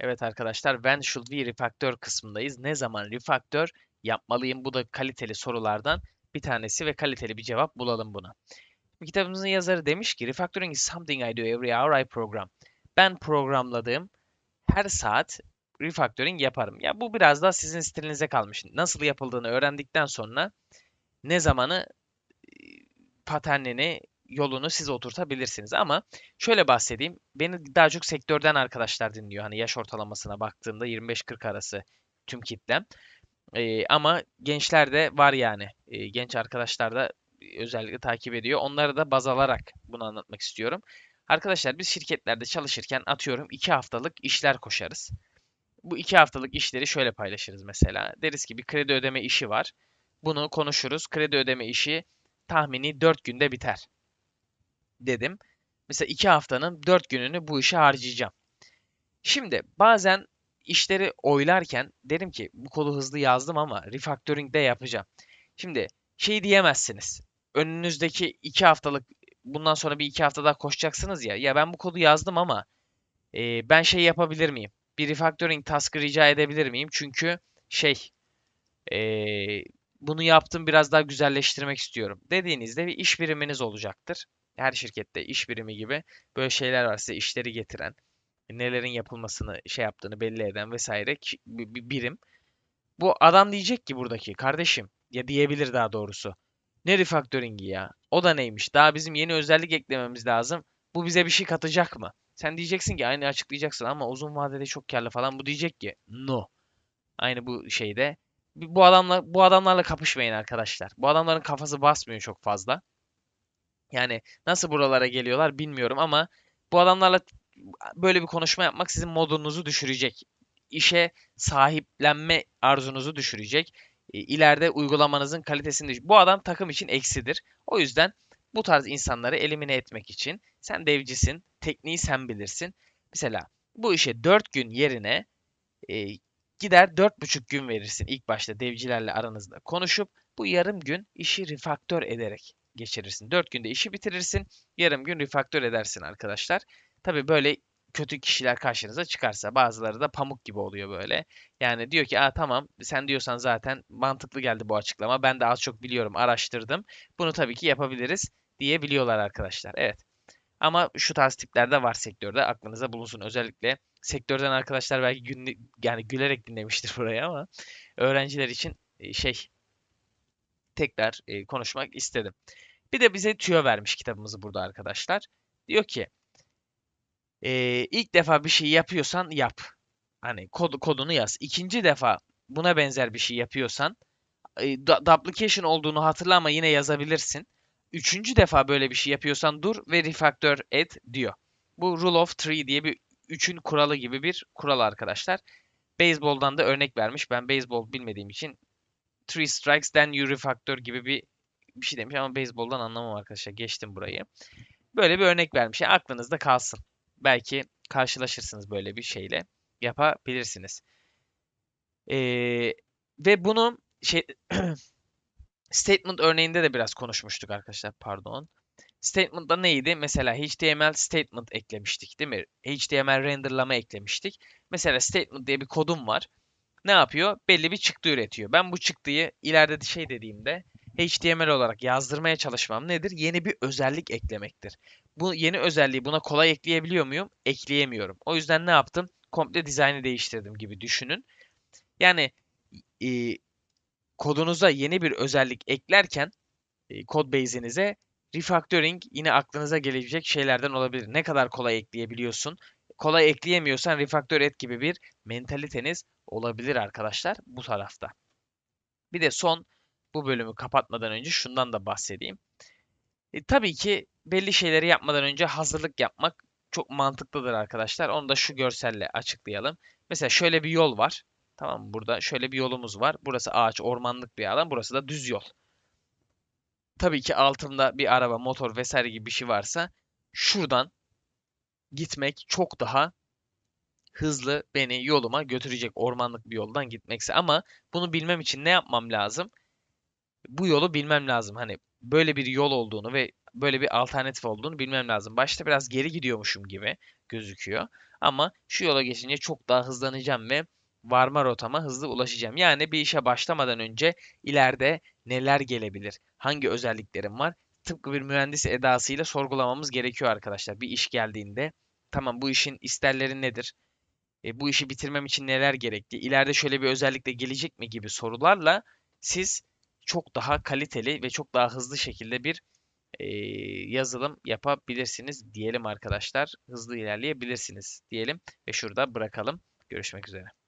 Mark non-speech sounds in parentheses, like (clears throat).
Evet arkadaşlar, when should we refactor kısmındayız. Ne zaman refactor yapmalıyım? Bu da kaliteli sorulardan bir tanesi ve kaliteli bir cevap bulalım buna. Bu kitabımızın yazarı demiş ki, refactoring is something I do every hour I program. Ben programladığım her saat refactoring yaparım. Ya bu biraz daha sizin stilinize kalmış. Nasıl yapıldığını öğrendikten sonra ne zamanı e, paternini, yolunu siz oturtabilirsiniz. Ama şöyle bahsedeyim. Beni daha çok sektörden arkadaşlar dinliyor. Hani yaş ortalamasına baktığımda 25-40 arası tüm kitlem. Ee, ama gençler de var yani. Ee, genç arkadaşlar da özellikle takip ediyor. Onları da baz alarak bunu anlatmak istiyorum. Arkadaşlar biz şirketlerde çalışırken atıyorum 2 haftalık işler koşarız. Bu 2 haftalık işleri şöyle paylaşırız mesela. Deriz ki bir kredi ödeme işi var. Bunu konuşuruz. Kredi ödeme işi tahmini 4 günde biter dedim. Mesela 2 haftanın 4 gününü bu işe harcayacağım. Şimdi bazen işleri oylarken derim ki bu kodu hızlı yazdım ama refactoring de yapacağım. Şimdi şey diyemezsiniz. Önünüzdeki 2 haftalık bundan sonra bir 2 hafta daha koşacaksınız ya. Ya ben bu kodu yazdım ama e, ben şey yapabilir miyim? Bir refactoring task rica edebilir miyim? Çünkü şey e, bunu yaptım biraz daha güzelleştirmek istiyorum dediğinizde bir iş biriminiz olacaktır. Her şirkette iş birimi gibi böyle şeyler var size işleri getiren, nelerin yapılmasını şey yaptığını belli eden vesaire bir birim. Bu adam diyecek ki buradaki kardeşim ya diyebilir daha doğrusu. Ne refactoring'i ya? O da neymiş? Daha bizim yeni özellik eklememiz lazım. Bu bize bir şey katacak mı? Sen diyeceksin ki aynı açıklayacaksın ama uzun vadede çok karlı falan. Bu diyecek ki no. Aynı bu şeyde. Bu adamla bu adamlarla kapışmayın arkadaşlar. Bu adamların kafası basmıyor çok fazla. Yani nasıl buralara geliyorlar bilmiyorum ama bu adamlarla böyle bir konuşma yapmak sizin modunuzu düşürecek. İşe sahiplenme arzunuzu düşürecek. E, İleride uygulamanızın kalitesini düş- Bu adam takım için eksidir. O yüzden bu tarz insanları elimine etmek için sen devcisin, tekniği sen bilirsin. Mesela bu işe 4 gün yerine e, gider dört buçuk gün verirsin ilk başta devcilerle aranızda konuşup bu yarım gün işi refaktör ederek geçirirsin. 4 günde işi bitirirsin, yarım gün refaktör edersin arkadaşlar. Tabii böyle kötü kişiler karşınıza çıkarsa bazıları da pamuk gibi oluyor böyle. Yani diyor ki Aa, tamam sen diyorsan zaten mantıklı geldi bu açıklama. Ben de az çok biliyorum araştırdım. Bunu tabii ki yapabiliriz diyebiliyorlar arkadaşlar. Evet. Ama şu tarz tipler de var sektörde. Aklınıza bulunsun. Özellikle sektörden arkadaşlar belki günlük yani gülerek dinlemiştir burayı ama öğrenciler için e, şey tekrar e, konuşmak istedim. Bir de bize tüyo vermiş kitabımızı burada arkadaşlar. Diyor ki e, ilk defa bir şey yapıyorsan yap. Hani kod, kodunu yaz. İkinci defa buna benzer bir şey yapıyorsan e, du- duplication olduğunu hatırla ama yine yazabilirsin. Üçüncü defa böyle bir şey yapıyorsan dur ve refaktör et diyor. Bu rule of three diye bir üçün kuralı gibi bir kural arkadaşlar. Beyzboldan da örnek vermiş. Ben beyzbol bilmediğim için three strikes then you refactor gibi bir bir şey demiş ama beyzboldan anlamam arkadaşlar. Geçtim burayı. Böyle bir örnek vermiş. Yani aklınızda kalsın. Belki karşılaşırsınız böyle bir şeyle. Yapabilirsiniz. Ee, ve bunu şey (clears throat) statement örneğinde de biraz konuşmuştuk arkadaşlar. Pardon. Statement'da neydi? Mesela HTML statement eklemiştik değil mi? HTML renderlama eklemiştik. Mesela statement diye bir kodum var. Ne yapıyor? Belli bir çıktı üretiyor. Ben bu çıktıyı ileride şey dediğimde HTML olarak yazdırmaya çalışmam nedir? Yeni bir özellik eklemektir. Bu yeni özelliği buna kolay ekleyebiliyor muyum? Ekleyemiyorum. O yüzden ne yaptım? Komple dizaynı değiştirdim gibi düşünün. Yani e, kodunuza yeni bir özellik eklerken e, kod base'inize refactoring yine aklınıza gelebilecek şeylerden olabilir. Ne kadar kolay ekleyebiliyorsun? Kolay ekleyemiyorsan refaktör et gibi bir mentaliteniz olabilir arkadaşlar bu tarafta. Bir de son bu bölümü kapatmadan önce şundan da bahsedeyim. E, tabii ki belli şeyleri yapmadan önce hazırlık yapmak çok mantıklıdır arkadaşlar. Onu da şu görselle açıklayalım. Mesela şöyle bir yol var. Tamam? Burada şöyle bir yolumuz var. Burası ağaç, ormanlık bir alan. Burası da düz yol. Tabii ki altımda bir araba, motor vesaire gibi bir şey varsa şuradan gitmek çok daha hızlı beni yoluma götürecek ormanlık bir yoldan gitmekse. Ama bunu bilmem için ne yapmam lazım? Bu yolu bilmem lazım. Hani böyle bir yol olduğunu ve böyle bir alternatif olduğunu bilmem lazım. Başta biraz geri gidiyormuşum gibi gözüküyor. Ama şu yola geçince çok daha hızlanacağım ve varma rotama hızlı ulaşacağım. Yani bir işe başlamadan önce ileride neler gelebilir? Hangi özelliklerim var? Tıpkı bir mühendis edasıyla sorgulamamız gerekiyor arkadaşlar. Bir iş geldiğinde tamam bu işin isterleri nedir? E, bu işi bitirmem için neler gerekli? İleride şöyle bir özellik de gelecek mi gibi sorularla siz çok daha kaliteli ve çok daha hızlı şekilde bir e, yazılım yapabilirsiniz diyelim arkadaşlar. Hızlı ilerleyebilirsiniz diyelim ve şurada bırakalım. Görüşmek üzere.